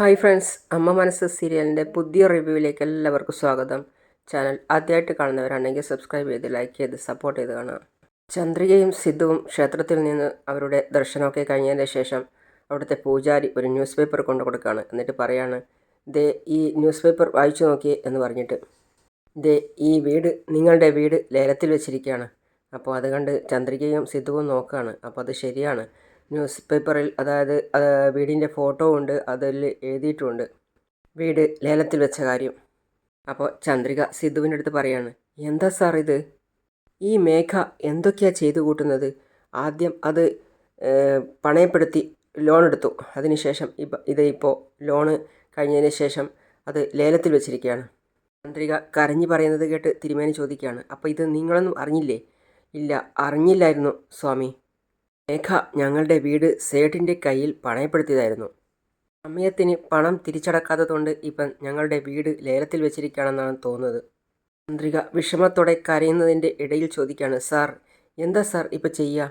Hi friends അമ്മ മനസ്സ് സീരിയലിന്റെ പുതിയ റിവ്യൂവിലേക്ക് എല്ലാവർക്കും സ്വാഗതം. ചാനൽ ആദ്യമായിട്ട് കാണുന്നവരാണെങ്കിൽ സബ്സ്ക്രൈബ് ചെയ്ത് ലൈക്ക് ചെയ്ത് സപ്പോർട്ട് ചെയ്ത് കാണാം ചന്ദ്രികയും സിദ്ധുവും ക്ഷേത്രത്തിൽ നിന്ന് അവരുടെ ദർശനമൊക്കെ കഴിഞ്ഞതിന് ശേഷം അവിടുത്തെ പൂജാരി ഒരു ന്യൂസ് പേപ്പർ കൊണ്ടു കൊടുക്കുകയാണ്. എന്നിട്ട് പറയാണ് ദേ ഈ ന്യൂസ് പേപ്പർ വായിച്ചു നോക്കിയേ എന്ന് പറഞ്ഞിട്ട്. ദേ ഈ വീട് നിങ്ങളുടെ വീട് ലേലത്തിൽ വെച്ചിരിക്കുകയാണ്. അപ്പോൾ അത് കണ്ട് ചന്ദ്രികയും സിദ്ധുവും നോക്കുകയാണ്. അപ്പോൾ അത് ശരിയാണ്. ന്യൂസ് പേപ്പറിൽ അതായത് വീടിന്റെ ഫോട്ടോ ഉണ്ട് അതിൽ എഴുതിയിട്ടുമുണ്ട് വീട് ലേലത്തിൽ വെച്ച കാര്യം. അപ്പോൾ ചന്ദ്രിക സിദ്ധുവിന്റെ അടുത്ത് പറയാണ് എന്താ സാർ ഇത്? ഈ മേഘ എന്തൊക്കെയാണ് ചെയ്തു കൂട്ടുന്നത്? ആദ്യം അത് പണയപ്പെടുത്തി ലോൺ എടുത്തു. അതിനുശേഷം ഇപ്പം ഇത് ഇപ്പോൾ ലോണ് കഴിഞ്ഞതിന് ശേഷം അത് ലേലത്തിൽ വെച്ചിരിക്കുകയാണ്. ചന്ദ്രിക കരഞ്ഞു പറയുന്നത് കേട്ട് തിരുമേനി ചോദിക്കുകയാണ് അപ്പോൾ ഇത് നിങ്ങളൊന്നും അറിഞ്ഞില്ലേ? ഇല്ല അറിഞ്ഞില്ലായിരുന്നു സ്വാമി. മേഘ ഞങ്ങളുടെ വീട് സേഠിന്റെ കയ്യിൽ പണയപ്പെടുത്തിയതായിരുന്നു. സമയത്തിന് പണം തിരിച്ചടക്കാത്തതുകൊണ്ട് ഇപ്പം ഞങ്ങളുടെ വീട് ലേലത്തിൽ വെച്ചിരിക്കുകയാണെന്നാണ് തോന്നുന്നത്. ചന്ദ്രിക വിഷമത്തോടെ കരയുന്നതിന്റെ ഇടയിൽ ചോദിക്കുകയാണ് സാർ എന്താ സാർ ഇപ്പോൾ ചെയ്യുക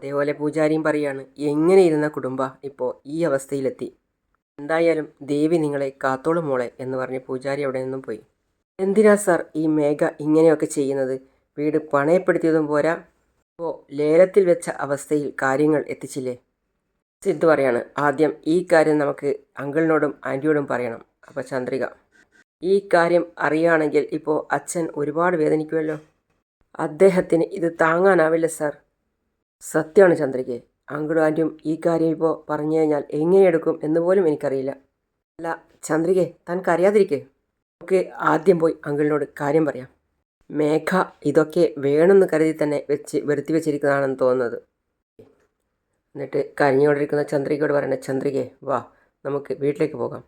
അതേപോലെ പൂജാരിയും പറയാണ് എങ്ങനെ ഇരുന്ന കുടുംബ ഇപ്പോൾ ഈ അവസ്ഥയിലെത്തി? എന്തായാലും ദേവി നിങ്ങളെ കാത്തോളും മോളെ എന്ന് പറഞ്ഞ് പൂജാരി അവിടെ നിന്നും പോയി. എന്തിനാ സാർ ഈ മേഘ ഇങ്ങനെയൊക്കെ ചെയ്യുന്നത്? വീട് പണയപ്പെടുത്തിയതും പോരാ. ഇപ്പോൾ ലേലത്തിൽ വെച്ച അവസ്ഥയിൽ കാര്യങ്ങൾ എത്തിച്ചില്ലേ? സിദ്ധു പറയാണ് ആദ്യം ഈ കാര്യം നമുക്ക് അങ്കിളിനോടും ആന്റിയോടും പറയണം. അപ്പോൾ ചന്ദ്രിക ഈ കാര്യം അറിയുകയാണെങ്കിൽ ഇപ്പോൾ അച്ഛൻ ഒരുപാട് വേദനിക്കുമല്ലോ അദ്ദേഹത്തിന് ഇത് താങ്ങാനാവില്ല സാർ. സത്യമാണ് ചന്ദ്രികയെ അങ്കിളും ആന്റിയും ഈ കാര്യം ഇപ്പോൾ പറഞ്ഞു കഴിഞ്ഞാൽ എങ്ങനെയെടുക്കും എന്ന് പോലും എനിക്കറിയില്ല. അല്ല ചന്ദ്രികെ താൻ കരയാതിരിക്കേ നമുക്ക് ആദ്യം പോയി അങ്കിളിനോട് കാര്യം പറയാം. മേഘ ഇതൊക്കെ വേണമെന്ന് കരുതി തന്നെ വെച്ച് വരുത്തി വെച്ചിരിക്കുന്നതാണെന്ന് തോന്നുന്നത്. എന്നിട്ട് കരഞ്ഞുകൊണ്ടിരിക്കുന്ന ചന്ദ്രികയോട് പറയണേ ചന്ദ്രികയെ വാ നമുക്ക് വീട്ടിലേക്ക് പോകാം.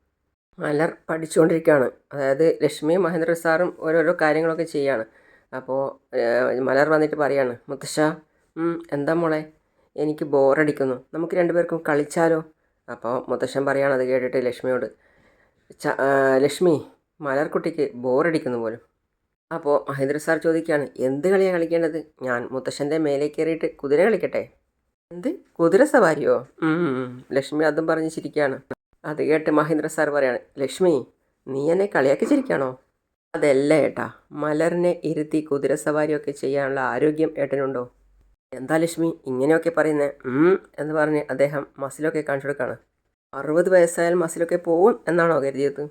മലർ പഠിച്ചുകൊണ്ടിരിക്കുകയാണ്. അതായത് ലക്ഷ്മിയും മഹേന്ദ്ര സാറും ഓരോരോ കാര്യങ്ങളൊക്കെ ചെയ്യാണ്. അപ്പോൾ മലർ വന്നിട്ട് പറയാണ് മുത്തശ്ശ എന്താ മോളെ? എനിക്ക് ബോറടിക്കുന്നു. നമുക്ക് രണ്ടുപേർക്കും കളിച്ചാലോ? അപ്പോൾ മുത്തശ്ശൻ പറയാണ് അത് കേട്ടിട്ട് ലക്ഷ്മിയോട് ലക്ഷ്മി മലർക്കുട്ടിക്ക് ബോറടിക്കുന്നു പോലും. അപ്പോൾ മഹേന്ദ്ര സാർ ചോദിക്കുകയാണ് എന്ത് കളിയാണ് കളിക്കേണ്ടത്? ഞാൻ മുത്തശ്ശന്റെ മേലെ കയറിയിട്ട് കുതിര കളിക്കട്ടെ? എന്ത്? കുതിര സവാരിയോ. ലക്ഷ്മി അതും പറഞ്ഞ് ചിരിക്കുകയാണ് അത് കേട്ട് മഹേന്ദ്ര സാർ പറയാണ് ലക്ഷ്മി നീ എന്നെ കളിയാക്കി ചിരിക്കുകയാണോ അതല്ല ഏട്ടാ മലറിനെ ഇരുത്തി കുതിര സവാരിയൊക്കെ ചെയ്യാനുള്ള ആരോഗ്യം ഏട്ടനുണ്ടോ? എന്താ ലക്ഷ്മി ഇങ്ങനെയൊക്കെ പറയുന്നേ? എന്ന് പറഞ്ഞ് അദ്ദേഹം മസിലൊക്കെ കാണിച്ചു കൊടുക്കുകയാണ് അറുപത് വയസ്സായാൽ മസിലൊക്കെ പോവും എന്നാണോ കരുതിയത്?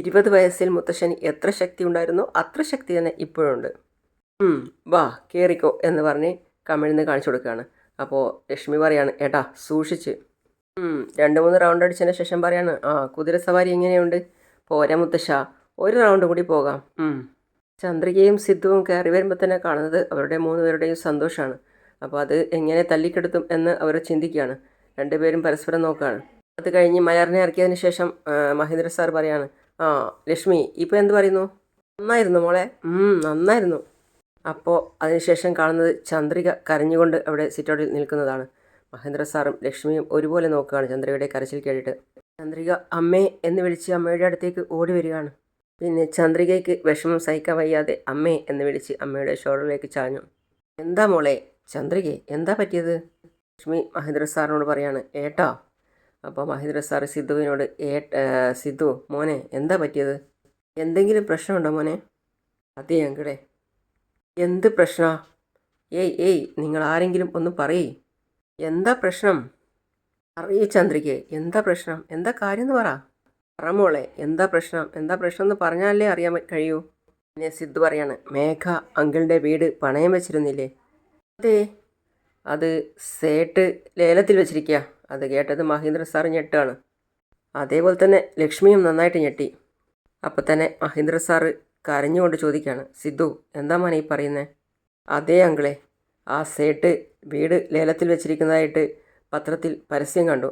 ഇരുപത് വയസ്സിൽ മുത്തശ്ശന് എത്ര ശക്തി ഉണ്ടായിരുന്നോ അത്ര ശക്തി തന്നെ ഇപ്പോഴുണ്ട്. വാ കയറിക്കോ എന്ന് പറഞ്ഞ് കമിഴ്ന്ന് കാണിച്ചു കൊടുക്കുകയാണ്. അപ്പോൾ ലക്ഷ്മി പറയാണ് ഏട്ടാ സൂക്ഷിച്ച്. രണ്ട് മൂന്ന് റൗണ്ട് അടിച്ചതിന് ശേഷം പറയാണ് ആ കുതിര സവാരി എങ്ങനെയുണ്ട്? പോരാ മുത്തശ്ശ ഒരു റൗണ്ട് കൂടി പോകാം. ചന്ദ്രികയും സിദ്ധുവും കയറി വരുമ്പോൾ തന്നെ കാണുന്നത് അവരുടെ മൂന്ന് പേരുടെയും സന്തോഷമാണ് അപ്പോൾ അത് എങ്ങനെ തല്ലിക്കെടുത്തും എന്ന് അവർ ചിന്തിക്കുകയാണ്. രണ്ടുപേരും പരസ്പരം നോക്കുകയാണ്. അത് കഴിഞ്ഞ് മലറിനെ ഇറക്കിയതിന് ശേഷം മഹേന്ദ്ര സാർ പറയാണ് ആ ലക്ഷ്മി ഇപ്പോൾ എന്ത് പറയുന്നു? നന്നായിരുന്നു മോളെ. നന്നായിരുന്നു. അപ്പോൾ അതിനുശേഷം കാണുന്നത് ചന്ദ്രിക കരഞ്ഞുകൊണ്ട് അവിടെ സിറ്റൗട്ടിൽ നിൽക്കുന്നതാണ്. മഹേന്ദ്ര സാറും ലക്ഷ്മിയും ഒരുപോലെ നോക്കുകയാണ് ചന്ദ്രികയുടെ കരച്ചിൽ കേട്ടിട്ട്. ചന്ദ്രിക അമ്മേ എന്ന് വിളിച്ച് അമ്മയുടെ അടുത്തേക്ക് ഓടി വരികയാണ്. പിന്നെ ചന്ദ്രികയ്ക്ക് വിഷമം സഹിക്കാൻ വയ്യാതെ അമ്മേ എന്ന് വിളിച്ച് അമ്മയുടെ ഷോൾഡറിലേക്ക് ചാഞ്ഞു. എന്താ മോളെ? ചന്ദ്രികെ എന്താ പറ്റിയത്? ലക്ഷ്മി മഹേന്ദ്ര സാറിനോട് പറയാണ് ഏട്ടാ അപ്പോൾ മഹേന്ദ്ര സാർ സിദ്ധുവിനോട് ഏ സിദ്ധു മോനെ എന്താ പറ്റിയത്? എന്തെങ്കിലും പ്രശ്നമുണ്ടോ മോനെ? അതെ അങ്കിടെ എന്ത് പ്രശ്ന? ഏയ് ഏയ് നിങ്ങൾ ആരെങ്കിലും ഒന്ന് പറയേ. എന്താ പ്രശ്നം? അറിയേ ചന്ദ്രിക്ക് എന്താ പ്രശ്നം? എന്താ കാര്യം എന്ന് പറ. പറ മോളെ എന്താ പ്രശ്നം? എന്താ പ്രശ്നം എന്ന് പറഞ്ഞാലേ അറിയാൻ കഴിയൂ. പിന്നെ സിദ്ധു പറയാണ് മേഘ അങ്കിളിന്റെ വീട് പണയം വെച്ചിരുന്നില്ലേ? അതെ അത് സേട്ട് ലേലത്തിൽ വെച്ചിരിക്കുക അത് കേട്ടത് മഹേന്ദ്ര സാർ ഞെട്ടാണ്. അതേപോലെ തന്നെ ലക്ഷ്മിയും നന്നായിട്ട് ഞെട്ടി. അപ്പോൾ തന്നെ മഹേന്ദ്ര സാറ് കരഞ്ഞുകൊണ്ട് ചോദിക്കുകയാണ് സിദ്ധു എന്താ മോനെ ഈ പറയുന്നത് അതേ അങ്കിളെ ആ സേട്ട് വീട് ലേലത്തിൽ വെച്ചിരിക്കുന്നതായിട്ട് പത്രത്തിൽ പരസ്യം കണ്ടു.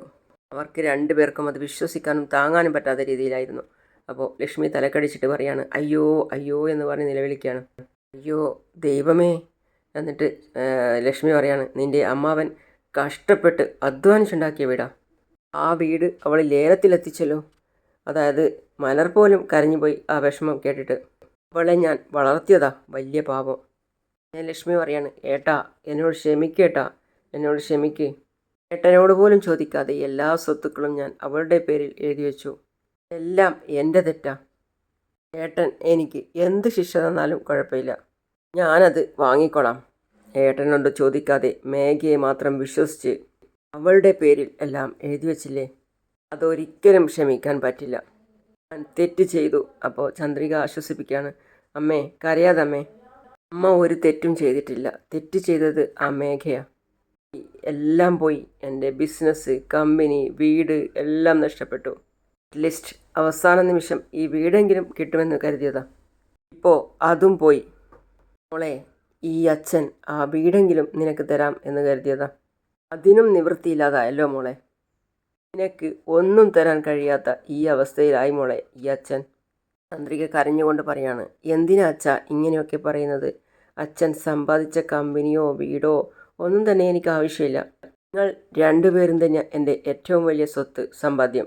അവർക്ക് രണ്ടു പേർക്കും അത് വിശ്വസിക്കാനും താങ്ങാനും പറ്റാത്ത രീതിയിലായിരുന്നു. അപ്പോൾ ലക്ഷ്മി തലക്കടിച്ചിട്ട് പറയാണ് അയ്യോ അയ്യോ എന്ന് പറഞ്ഞ് നിലവിളിക്കുകയാണ് അയ്യോ ദൈവമേ എന്നിട്ട് ലക്ഷ്മി പറയാണ് നിന്റെ അമ്മാവൻ കഷ്ടപ്പെട്ട് അധ്വാനിച്ചുണ്ടാക്കിയ വീടാ. ആ വീട് അവൾ ലേലത്തിലെത്തിച്ചല്ലോ. അതായത് മലർ പോലും കരഞ്ഞുപോയി ആ വിഷമം കേട്ടിട്ട്. അവളെ ഞാൻ വളർത്തിയതാ വലിയ പാപം. ഞാൻ ലക്ഷ്മി പറയാണ് ഏട്ടാ എന്നോട് ക്ഷമിക്കേട്ടാ എന്നോട് ക്ഷമിക്ക്. ഏട്ടനോട് പോലും ചോദിക്കാതെ എല്ലാ സ്വത്തുക്കളും ഞാൻ അവളുടെ പേരിൽ എഴുതി വെച്ചു. എല്ലാം എന്റെ തെറ്റാ. ഏട്ടൻ എനിക്ക് എന്ത് ശിക്ഷ തന്നാലും കുഴപ്പമില്ല. ഞാനത് വാങ്ങിക്കൊള്ളാം ഏട്ടനോട് ചോദിക്കാതെ മേഘയെ മാത്രം വിശ്വസിച്ച് അവളുടെ പേരിൽ എല്ലാം എഴുതി വച്ചില്ലേ? അതൊരിക്കലും ക്ഷമിക്കാൻ പറ്റില്ല. ഞാൻ തെറ്റ് ചെയ്തു. അപ്പോൾ ചന്ദ്രിക ആശ്വസിപ്പിക്കുകയാണ്. അമ്മേ കരയാതമ്മേ അമ്മ. ഒരു തെറ്റും ചെയ്തിട്ടില്ല. തെറ്റ് ചെയ്തത് ആ മേഘയാണ് എല്ലാം പോയി. എന്റെ ബിസിനസ് കമ്പനി വീട് എല്ലാം നഷ്ടപ്പെട്ടു. അറ്റ്ലീസ്റ്റ് അവസാന നിമിഷം ഈ വീടെങ്കിലും കിട്ടുമെന്ന് കരുതിയതാ. ഇപ്പോൾ അതും പോയി. മോളെ ഈ അച്ഛൻ ആ വീടെങ്കിലും നിനക്ക് തരാം എന്ന് കരുതിയതാ. അതിനും നിവൃത്തിയില്ലാതായല്ലോ മോളെ. നിനക്ക് ഒന്നും തരാൻ കഴിയാത്ത ഈ അവസ്ഥയിലായി മോളെ ഈ അച്ഛൻ. ചന്ദ്രിക കരഞ്ഞുകൊണ്ട് പറയാണ് എന്തിനാ അച്ഛ ഇങ്ങനെയൊക്കെ പറയുന്നത്? അച്ഛൻ സമ്പാദിച്ച കമ്പനിയോ വീടോ ഒന്നും തന്നെ എനിക്ക് ആവശ്യമില്ല. നിങ്ങൾ രണ്ടുപേരും തന്നെ എന്റെ ഏറ്റവും വലിയ സ്വത്ത് സമ്പാദ്യം.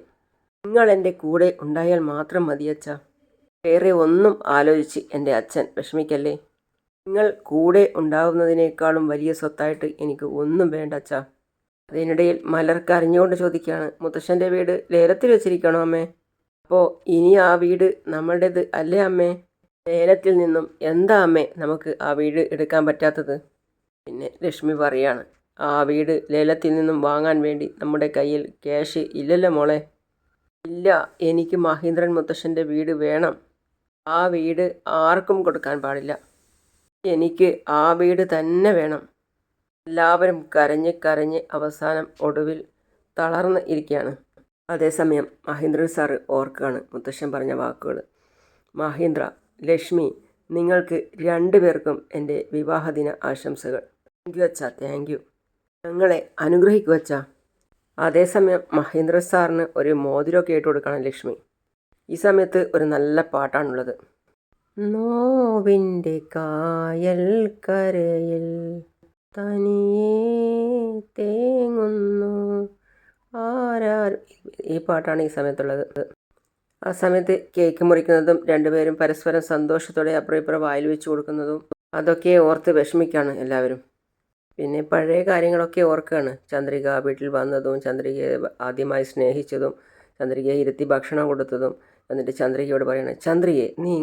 നിങ്ങൾ എന്റെ കൂടെ ഉണ്ടായാൽ മാത്രം മതി അച്ഛ. വേറെ ഒന്നും ആലോചിച്ച് എന്റെ അച്ഛൻ വിഷമിക്കല്ലേ? നിങ്ങൾ കൂടെ ഉണ്ടാവുന്നതിനേക്കാളും വലിയ സ്വത്തായിട്ട് എനിക്ക് ഒന്നും വേണ്ട അച്ഛ. അതിനിടയിൽ മലർ കരഞ്ഞുകൊണ്ട് ചോദിക്കുകയാണ് മുത്തശ്ശന്റെ വീട് ലേലത്തിൽ വെച്ചിരിക്കണോ അമ്മേ? അപ്പോൾ ഇനി ആ വീട് നമ്മളുടേത് അല്ലേ അമ്മേ? ലേലത്തിൽ നിന്നും എന്താ അമ്മേ നമുക്ക് ആ വീട് എടുക്കാൻ പറ്റാത്തത്? പിന്നെ ലക്ഷ്മി പറയാണ് ആ വീട് ലേലത്തിൽ നിന്നും വാങ്ങാൻ വേണ്ടി നമ്മുടെ കയ്യിൽ ക്യാഷ് ഇല്ലല്ലോ മോളെ. ഇല്ല എനിക്ക് മഹീന്ദ്രൻ മുത്തശ്ശന്റെ വീട് വേണം. ആ വീട് ആർക്കും കൊടുക്കാൻ പാടില്ല. എനിക്ക് ആ വീട് തന്നെ വേണം. എല്ലാവരും കരഞ്ഞ് കരഞ്ഞ് അവസാനം ഒടുവിൽ തളർന്ന് ഇരിക്കുകയാണ് അതേസമയം മഹേന്ദ്ര സാറ് ഓർക്കുകയാണ് മുത്തശ്ശൻ പറഞ്ഞ വാക്കുകൾ മഹേന്ദ്ര ലക്ഷ്മി നിങ്ങൾക്ക് രണ്ടുപേർക്കും എന്റെ വിവാഹദിന ആശംസകൾ. താങ്ക് യു അച്ഛാ താങ്ക് യു ഞങ്ങളെ അനുഗ്രഹിക്കുക അച്ഛാ. അതേസമയം മഹേന്ദ്ര സാറിന് ഒരു മോതിരമൊക്കെ ഇട്ട് കൊടുക്കണം ലക്ഷ്മി. ഈ സമയത്ത് ഒരു നല്ല പാട്ടാണുള്ളത്. നോവിന്റെ കരയിൽ തനിയേ തേങ്ങുന്നു. ആരാർ ഈ പാട്ടാണ് ഈ സമയത്തുള്ളത്. ആ സമയത്ത് കേക്ക് മുറിക്കുന്നതും രണ്ടുപേരും പരസ്പരം സന്തോഷത്തോടെ അപ്പുറം വായിൽ വെച്ച് കൊടുക്കുന്നതും അതൊക്കെ ഓർത്ത് വിഷമിക്കാണ് എല്ലാവരും. പിന്നെ പഴയ കാര്യങ്ങളൊക്കെ ഓർക്കുകയാണ് ചന്ദ്രിക വീട്ടിൽ വന്നതും ചന്ദ്രികയെ ആദ്യമായി സ്നേഹിച്ചതും ചന്ദ്രികയെ ഇരുത്തി ഭക്ഷണം കൊടുത്തതും എന്നിട്ട് ചന്ദ്രികയോട് പറയണേ ചന്ദ്രികയെ നീ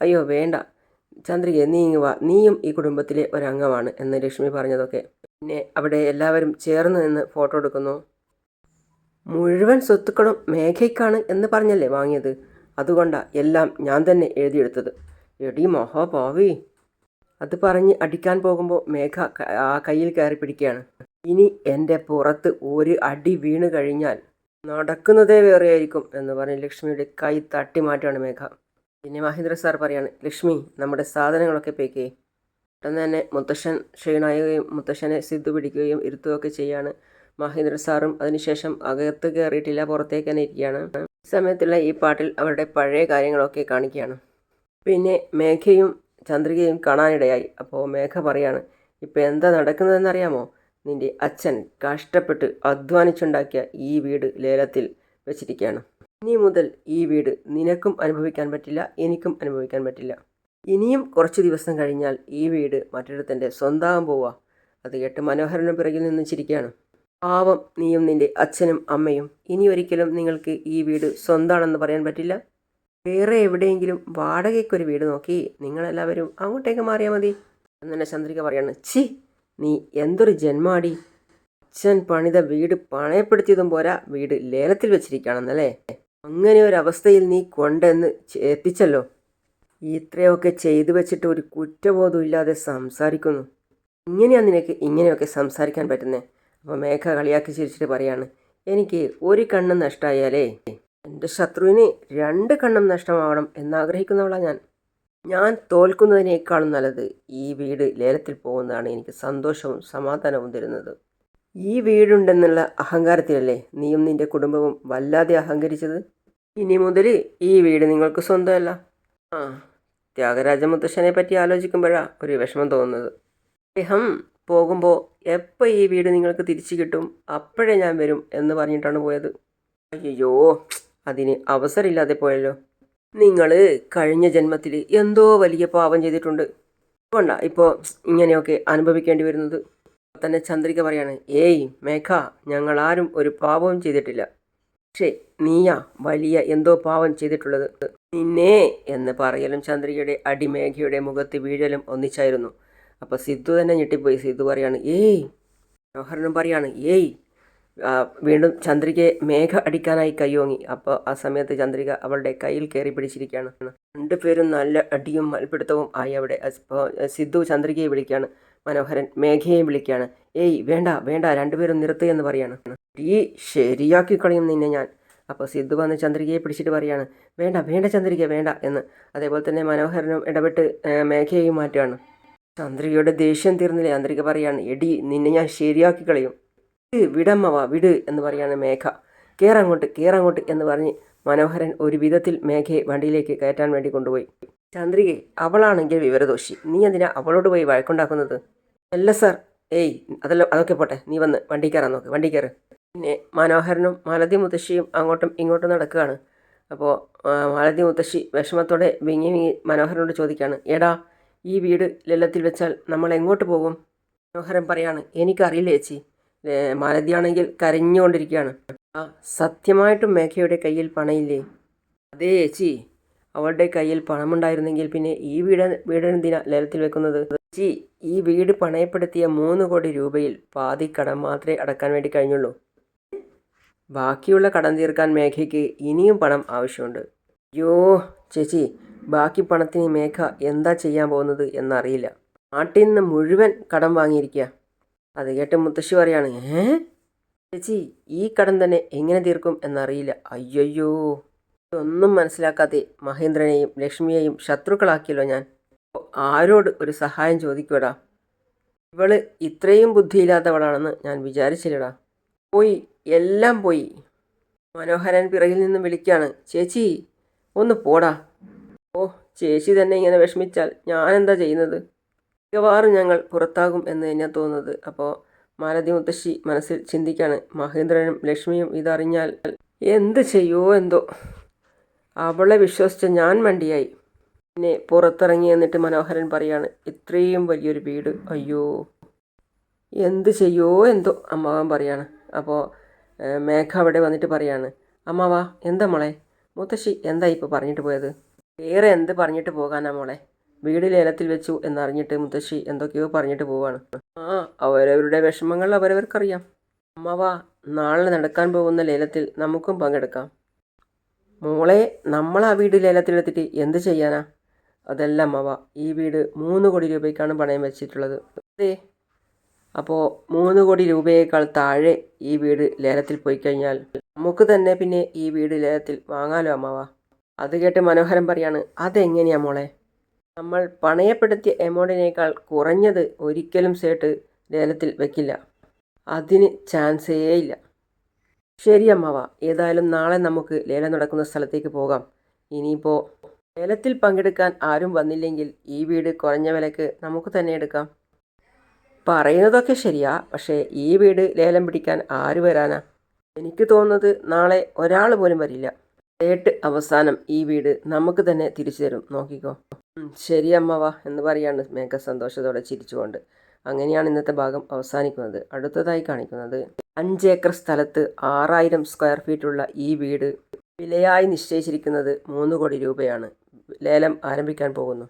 അയ്യോ വേണ്ട. ചന്ദ്രിക നീ ഇങ്ങ് വാ നീയും ഈ കുടുംബത്തിലെ ഒരംഗമാണ് എന്ന് ലക്ഷ്മി പറഞ്ഞതൊക്കെ. പിന്നെ അവിടെ എല്ലാവരും ചേർന്ന് നിന്ന് ഫോട്ടോ എടുക്കുന്നു. മുഴുവൻ സ്വത്തുക്കളും മേഘയ്ക്കാണ് എന്ന് പറഞ്ഞല്ലേ വാങ്ങിയത്? അതുകൊണ്ടാണ് എല്ലാം ഞാൻ തന്നെ എഴുതിയെടുത്തത്. എടി മഹാഭാവി അത് പറഞ്ഞ് അടിക്കാൻ പോകുമ്പോൾ മേഘ ആ കയ്യിൽ കയറി പിടിക്കുകയാണ്. ഇനി എന്റെ പുറത്ത് ഒരു അടി വീണ് കഴിഞ്ഞാൽ നടക്കുന്നതേ വേറെയായിരിക്കും എന്ന് പറഞ്ഞ് ലക്ഷ്മിയുടെ കൈ തട്ടി മാറ്റുകയാണ് മേഘ. പിന്നെ മഹേന്ദ്ര സാർ പറയാണ് ലക്ഷ്മി നമ്മുടെ സാധനങ്ങളൊക്കെ പേക്കേ പെട്ടെന്ന് തന്നെ മുത്തശ്ശൻ ക്ഷീണായുകയും മുത്തശ്ശനെ സിദ്ധു പിടിക്കുകയും ഇരുത്തുകയൊക്കെ ചെയ്യാണ്. മഹേന്ദ്ര സാറും അതിനുശേഷം അകത്ത് കയറിയിട്ടില്ല പുറത്തേക്ക് തന്നെ ഇരിക്കുകയാണ്. ഈ സമയത്തുള്ള ഈ പാട്ടിൽ അവരുടെ പഴയ കാര്യങ്ങളൊക്കെ കാണിക്കുകയാണ്. പിന്നെ മേഘയും ചന്ദ്രികയും കാണാനിടയായി. അപ്പോൾ മേഘ പറയാണ് ഇപ്പം എന്താ നടക്കുന്നതെന്നറിയാമോ നിന്റെ അച്ഛൻ കഷ്ടപ്പെട്ട് അധ്വാനിച്ചുണ്ടാക്കിയ ഈ വീട് ലേലത്തിൽ വെച്ചിരിക്കുകയാണ്. ഇനി മുതൽ ഈ വീട് നിനക്കും അനുഭവിക്കാൻ പറ്റില്ല എനിക്കും അനുഭവിക്കാൻ പറ്റില്ല. ഇനിയും കുറച്ച് ദിവസം കഴിഞ്ഞാൽ ഈ വീട് മറ്റൊരുത്തന്റെ സ്വന്തമാകാൻ പോവാ. അത് കേട്ട് മനോഹരന് പിറകിൽ നിന്ന് ചിരിക്കുകയാണ് പാവം നീയും നിന്റെ അച്ഛനും അമ്മയും ഇനി ഒരിക്കലും നിങ്ങൾക്ക് ഈ വീട് സ്വന്തമാണെന്ന് പറയാൻ പറ്റില്ല. വേറെ എവിടെയെങ്കിലും വാടകയ്ക്കൊരു വീട് നോക്കി നിങ്ങളെല്ലാവരും അങ്ങോട്ടേക്ക് മാറിയാൽ മതി. എന്ന് ചന്ദ്രിക പറയാണ്. ഛി നീ എന്തൊരു ജന്മാടി. അച്ഛൻ പണിത വീട് പണയപ്പെടുത്തിയതും പോരാ. വീട് ലേലത്തിൽ വെച്ചിരിക്കുകയാണെന്നല്ലേ? അങ്ങനെ ഒരു അവസ്ഥയിൽ നീ കൊണ്ടെന്ന് എത്തിച്ചല്ലോ ഇത്രയൊക്കെ ചെയ്തു വെച്ചിട്ട് ഒരു കുറ്റബോധം ഇല്ലാതെ സംസാരിക്കുന്നു. ഇങ്ങനെയാണ് നിനക്ക് ഇങ്ങനെയൊക്കെ സംസാരിക്കാൻ പറ്റുന്നത് അപ്പോൾ മേഘ കളിയാക്കി ചിരിച്ചിട്ട് പറയാണ് എനിക്ക് ഒരു കണ്ണും നഷ്ടമായാലേ എന്റെ ശത്രുവിന് രണ്ട് കണ്ണും നഷ്ടമാവണം എന്നാഗ്രഹിക്കുന്നവളാണ് ഞാൻ. ഞാൻ തോൽക്കുന്നതിനേക്കാളും നല്ലത് ഈ വീട് ലേലത്തിൽ പോകുന്നതാണ് എനിക്ക് സന്തോഷവും സമാധാനവും തരുന്നത്. ഈ വീടുണ്ടെന്നുള്ള അഹങ്കാരത്തിലല്ലേ നീയും നിന്റെ കുടുംബവും വല്ലാതെ അഹങ്കരിച്ചത്? ഇനി മുതൽ ഈ വീട് നിങ്ങൾക്ക് സ്വന്തമല്ല. ആ ത്യാഗരാജ മുത്തശ്ശനെ പറ്റി ആലോചിക്കുമ്പോഴാണ് ഒരു വിഷമം തോന്നുന്നത്. അദ്ദേഹം പോകുമ്പോൾ എപ്പോൾ ഈ വീട് നിങ്ങൾക്ക് തിരിച്ചു കിട്ടും? അപ്പോഴേ ഞാൻ വരും എന്ന് പറഞ്ഞിട്ടാണ് പോയത്. അയ്യോ അതിന് അവസരമില്ലാതെ പോയല്ലോ. നിങ്ങൾ കഴിഞ്ഞ ജന്മത്തിൽ എന്തോ വലിയ പാപം ചെയ്തിട്ടുണ്ട്. അതുകൊണ്ടാ ഇപ്പോൾ ഇങ്ങനെയൊക്കെ അനുഭവിക്കേണ്ടി വരുന്നത്. തന്നെ ചന്ദ്രിക പറയാണ് ഏയ് മേഘ ഞങ്ങളാരും ഒരു പാപവും ചെയ്തിട്ടില്ല. പക്ഷേ നീയാ വലിയ എന്തോ പാവം ചെയ്തിട്ടുള്ളത്. നിന്നെ എന്ന് പറയലും ചന്ദ്രികയുടെ അടിമേഘയുടെ മുഖത്ത് വീഴലും ഒന്നിച്ചായിരുന്നു. അപ്പോൾ സിദ്ധു തന്നെ ഞെട്ടിപ്പോയി. സിദ്ധു പറയാണ് ഏയ് മനോഹരനും പറയാണ് ഏയ് വീണ്ടും ചന്ദ്രികയെ മേഘ അടിക്കാനായി കയ്യോങ്ങി അപ്പോൾ ആ സമയത്ത് ചന്ദ്രിക അവളുടെ കയ്യിൽ കയറി പിടിച്ചിരിക്കുകയാണ്. രണ്ടുപേരും നല്ല അടിയും മൽപ്പിടുത്തവും ആയി അവിടെ. സിദ്ധു ചന്ദ്രികയെ വിളിക്കുകയാണ് മനോഹരൻ മേഘയെ വിളിക്കുകയാണ്. ഏയ് വേണ്ട വേണ്ട രണ്ടുപേരും നിർത്ത് എന്ന് പറയാണ്. ഈ ശരിയാക്കി കളയും നിന്നെ ഞാൻ. അപ്പോൾ സിദ്ധു വന്ന് ചന്ദ്രികയെ പിടിച്ചിട്ട് പറയാണ്. വേണ്ട വേണ്ട ചന്ദ്രിക വേണ്ട എന്ന്. അതേപോലെ തന്നെ മനോഹരനും ഇടപെട്ട് മേഘയെയും മാറ്റുകയാണ്. ചന്ദ്രികയുടെ ദേഷ്യം തീർന്നില്ലേ? ചന്ദ്രിക പറയാണ് എടി നിന്നെ ഞാൻ ശരിയാക്കി കളയും. വിട് വിടമ്മവ വിട് എന്ന് പറയാണ് മേഘ. കയറങ്ങോട്ട് കയറങ്ങോട്ട് എന്ന് പറഞ്ഞ് മനോഹരൻ ഒരു വിധത്തിൽ മേഘയെ വണ്ടിയിലേക്ക് കയറ്റാൻ വേണ്ടി കൊണ്ടുപോയി. ചന്ദ്രികെ അവളാണെങ്കിൽ വിവരദോഷി. നീ എന്തിനാ അവളോട് പോയി വഴക്കുണ്ടാക്കുന്നത്? അല്ല സാർ. ഏയ് അതെല്ലാം അതൊക്കെ പോട്ടെ. നീ വന്ന് വണ്ടി കയറാൻ നോക്ക്. വണ്ടി കയറ്. പിന്നെ മനോഹരനും മാലതി മുത്തശ്ശിയും അങ്ങോട്ടും ഇങ്ങോട്ടും നടക്കുകയാണ്. അപ്പോൾ മാലതി മുത്തശ്ശി വിഷമത്തോടെ വിങ്ങി വിങ്ങി മനോഹരനോട് ചോദിക്കുകയാണ്. എടാ ഈ വീട് ലല്ലത്തിൽ വെച്ചാൽ നമ്മൾ എങ്ങോട്ട് പോകും? മനോഹരൻ പറയാണ്. എനിക്കറിയില്ല ചേച്ചി. മാലതിയാണെങ്കിൽ കരഞ്ഞുകൊണ്ടിരിക്കുകയാണ്. ആ സത്യമായിട്ടും മേഘയുടെ കയ്യിൽ പണയില്ലേ? അതേ ചേച്ചി. അവളുടെ കയ്യിൽ പണമുണ്ടായിരുന്നെങ്കിൽ പിന്നെ ഈ വീട് വീടെന്തിനാ ലേലത്തിൽ വെക്കുന്നത്? ചേച്ചി ഈ വീട് പണയപ്പെടുത്തിയ മൂന്ന് കോടി രൂപയിൽ പാതി കടം മാത്രമേ അടക്കാൻ വേണ്ടി കഴിഞ്ഞുള്ളൂ. ബാക്കിയുള്ള കടം തീർക്കാൻ മേഘയ്ക്ക് ഇനിയും പണം ആവശ്യമുണ്ട്. യോ ചേച്ചി ബാക്കി പണത്തിന് മേഘ എന്താ ചെയ്യാൻ പോകുന്നത് എന്നറിയില്ല. നാട്ടിൽ നിന്ന് മുഴുവൻ കടം വാങ്ങിയിരിക്കുക അത് കേട്ട് മുത്തശ്ശി പറയാണ് ഏ? ചേച്ചി ഈ കടം തന്നെ എങ്ങനെ തീർക്കും എന്നറിയില്ല. അയ്യോ ഇതൊന്നും മനസ്സിലാക്കാതെ മഹേന്ദ്രനെയും ലക്ഷ്മിയെയും ശത്രുക്കളാക്കിയല്ലോ ഞാൻ. ആരോട് ഒരു സഹായം ചോദിക്കുവടാ? ഇവൾ ഇത്രയും ബുദ്ധിയില്ലാത്തവളാണെന്ന് ഞാൻ വിചാരിച്ചില്ലടാ. പോയി എല്ലാം പോയി. മനോഹരൻ പിറകിൽ നിന്നും വിളിക്കുകയാണ് ചേച്ചി ഒന്ന് പോടാ. ഓ ചേച്ചി തന്നെ ഇങ്ങനെ വിഷമിച്ചാൽ ഞാനെന്താ ചെയ്യുന്നത്? മിക്കവാറും ഞങ്ങൾ പുറത്താകും എന്ന് തന്നെയാണ് തോന്നുന്നത്. അപ്പോൾ മാലതി മുത്തശ്ശി മനസ്സിൽ ചിന്തിക്കാണ്. മഹേന്ദ്രനും ലക്ഷ്മിയും ഇതറിഞ്ഞാൽ എന്ത് ചെയ്യുമോ എന്തോ. അവളെ വിശ്വസിച്ച ഞാൻ മണ്ടിയായി. പിന്നെ പുറത്തിറങ്ങി എന്നിട്ട് മനോഹരൻ പറയാണ് ഇത്രയും വലിയൊരു വീട് അയ്യോ. എന്ത് ചെയ്യോ? എന്തോ അമ്മാവൻ പറയാണ്. അപ്പോൾ മേഘ അവിടെ വന്നിട്ട് പറയാണ് അമ്മാവാ എന്താ മോളെ? മുത്തശ്ശി എന്താ ഇപ്പോൾ പറഞ്ഞിട്ട് പോയത്? വേറെ എന്ത് പറഞ്ഞിട്ട് പോകാനാ മോളെ? വീട് ലേലത്തിൽ വെച്ചു എന്നറിഞ്ഞിട്ട് മുത്തശ്ശി എന്തൊക്കെയോ പറഞ്ഞിട്ട് പോവാണ്. ആ അവരവരുടെ വിഷമങ്ങൾ അവരവർക്കറിയാം. അമ്മാവാ നാളെ നടക്കാൻ പോകുന്ന ലേലത്തിൽ നമുക്കും പങ്കെടുക്കാം. മോളെ നമ്മൾ ആ വീട് ലേലത്തിലെടുത്തിട്ട് എന്ത് ചെയ്യാനാ? അതല്ല അമ്മവ ഈ വീട് മൂന്ന് കോടി രൂപയ്ക്കാണ് പണയം വെച്ചിട്ടുള്ളത്. അതെ അപ്പോൾ മൂന്ന് കോടി രൂപയേക്കാൾ താഴെ ഈ വീട് ലേലത്തിൽ പോയി കഴിഞ്ഞാൽ നമുക്ക് തന്നെ പിന്നെ ഈ വീട് ലേലത്തിൽ വാങ്ങാലോ അമ്മാവ. അത് കേട്ട് മനോഹരൻ പറയാണ് അതെങ്ങനെയാ മോളെ? നമ്മൾ പണയപ്പെടുത്തിയ എമൗണ്ടിനേക്കാൾ കുറഞ്ഞത് ഒരിക്കലും സേട്ട് ലേലത്തിൽ വെക്കില്ല. അതിന് ചാൻസേ ഇല്ല. ശരി അമ്മാവ ഏതായാലും നാളെ നമുക്ക് ലേലം നടക്കുന്ന സ്ഥലത്തേക്ക് പോകാം. ഇനിയിപ്പോൾ ലേലത്തിൽ പങ്കെടുക്കാൻ ആരും വന്നില്ലെങ്കിൽ ഈ വീട് കുറഞ്ഞ വിലക്ക് നമുക്ക് തന്നെ എടുക്കാം. പറയുന്നതൊക്കെ ശരിയാ പക്ഷേ ഈ വീട് ലേലം പിടിക്കാൻ ആര് വരാനാ? എനിക്ക് തോന്നുന്നത് നാളെ ഒരാൾ പോലും വരില്ല. ഏട്ട് അവസാനം ഈ വീട് നമുക്ക് തന്നെ തിരിച്ചു തരും. നോക്കിക്കോ. ശരി അമ്മവ എന്ന് പറയാണ് മേഘ സന്തോഷത്തോടെ ചിരിച്ചുകൊണ്ട്. അങ്ങനെയാണ് ഇന്നത്തെ ഭാഗം അവസാനിക്കുന്നത്. അടുത്തതായി കാണിക്കുന്നത് അഞ്ച് ഏക്കർ സ്ഥലത്ത് ആറായിരം സ്ക്വയർ ഫീറ്റുള്ള ഈ വീട് വിലയായി നിശ്ചയിച്ചിരിക്കുന്നത് മൂന്ന് കോടി രൂപയാണ്. ലേലം ആരംഭിക്കാൻ പോകുന്നു.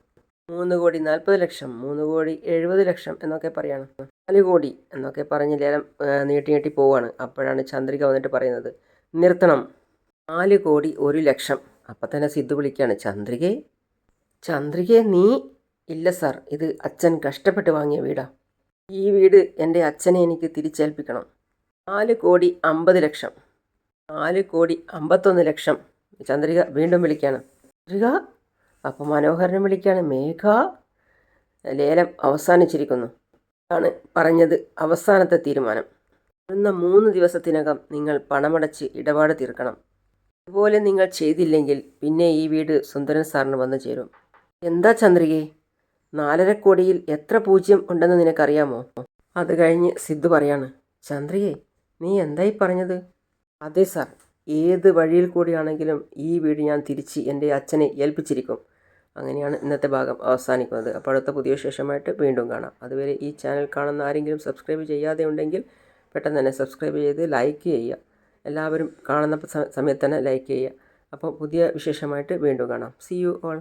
മൂന്ന് കോടി നാൽപ്പത് ലക്ഷം മൂന്ന് കോടി എഴുപത് ലക്ഷം എന്നൊക്കെ പറയാണ്. നാല് കോടി എന്നൊക്കെ പറഞ്ഞ് ലേലം നീട്ടി നീട്ടി പോവാണ്. അപ്പോഴാണ് ചന്ദ്രിക വന്നിട്ട് പറയുന്നത് നിർത്തണം. നാല് കോടി ഒരു ലക്ഷം. അപ്പം തന്നെ സിദ്ധു വിളിക്കുകയാണ് ചന്ദ്രികയെ ചന്ദ്രികയെ നീ ഇല്ല സാർ. ഇത് അച്ഛൻ കഷ്ടപ്പെട്ട് വാങ്ങിയ വീടാ. ഈ വീട് എന്റെ അച്ഛനെ എനിക്ക് തിരിച്ചേൽപ്പിക്കണം. നാല് കോടി അമ്പത് ലക്ഷം. നാല് കോടി അമ്പത്തൊന്ന് ലക്ഷം. ചന്ദ്രിക വീണ്ടും വിളിക്കുകയാണ് ചന്ദ്രിക അപ്പോൾ മനോഹരനെ വിളിക്കുകയാണ്. മേഘ ലേലം അവസാനിച്ചിരിക്കുന്നു. ആണ് പറഞ്ഞത് അവസാനത്തെ തീരുമാനം. വരുന്ന മൂന്ന് ദിവസത്തിനകം നിങ്ങൾ പണമടച്ച് ഇടപാട് തീർക്കണം. അതുപോലെ നിങ്ങൾ ചെയ്തില്ലെങ്കിൽ പിന്നെ ഈ വീട് സുന്ദരൻ സാറിന് വന്നു ചേരും. എന്താ ചന്ദ്രികേ? നാലര കോടിയിൽ എത്ര പൂജ്യം ഉണ്ടെന്ന് നിനക്കറിയാമോ? അത് കഴിഞ്ഞ് സിദ്ധു പറയാണ്. ചന്ദ്രികേ നീ എന്തായി പറഞ്ഞത്? അതെ സാർ. ഏത് വഴിയിൽ കൂടിയാണെങ്കിലും ഈ വീട് ഞാൻ തിരിച്ച് എന്റെ അച്ഛനെ ഏൽപ്പിച്ചിരിക്കും. അങ്ങനെയാണ് ഇന്നത്തെ ഭാഗം അവസാനിക്കുന്നത്. അപ്പോൾ അടുത്ത പുതിയ വിശേഷമായിട്ട് വീണ്ടും കാണാം. അതുവരെ ഈ ചാനൽ കാണുന്ന ആരെങ്കിലും സബ്സ്ക്രൈബ് ചെയ്യാതെ ഉണ്ടെങ്കിൽ പെട്ടെന്ന് തന്നെ സബ്സ്ക്രൈബ് ചെയ്ത് ലൈക്ക് ചെയ്യുക. എല്ലാവരും കാണുന്ന സമയത്ത് തന്നെ ലൈക്ക് ചെയ്യുക. അപ്പോൾ പുതിയ വിശേഷമായിട്ട് വീണ്ടും കാണാം. C you all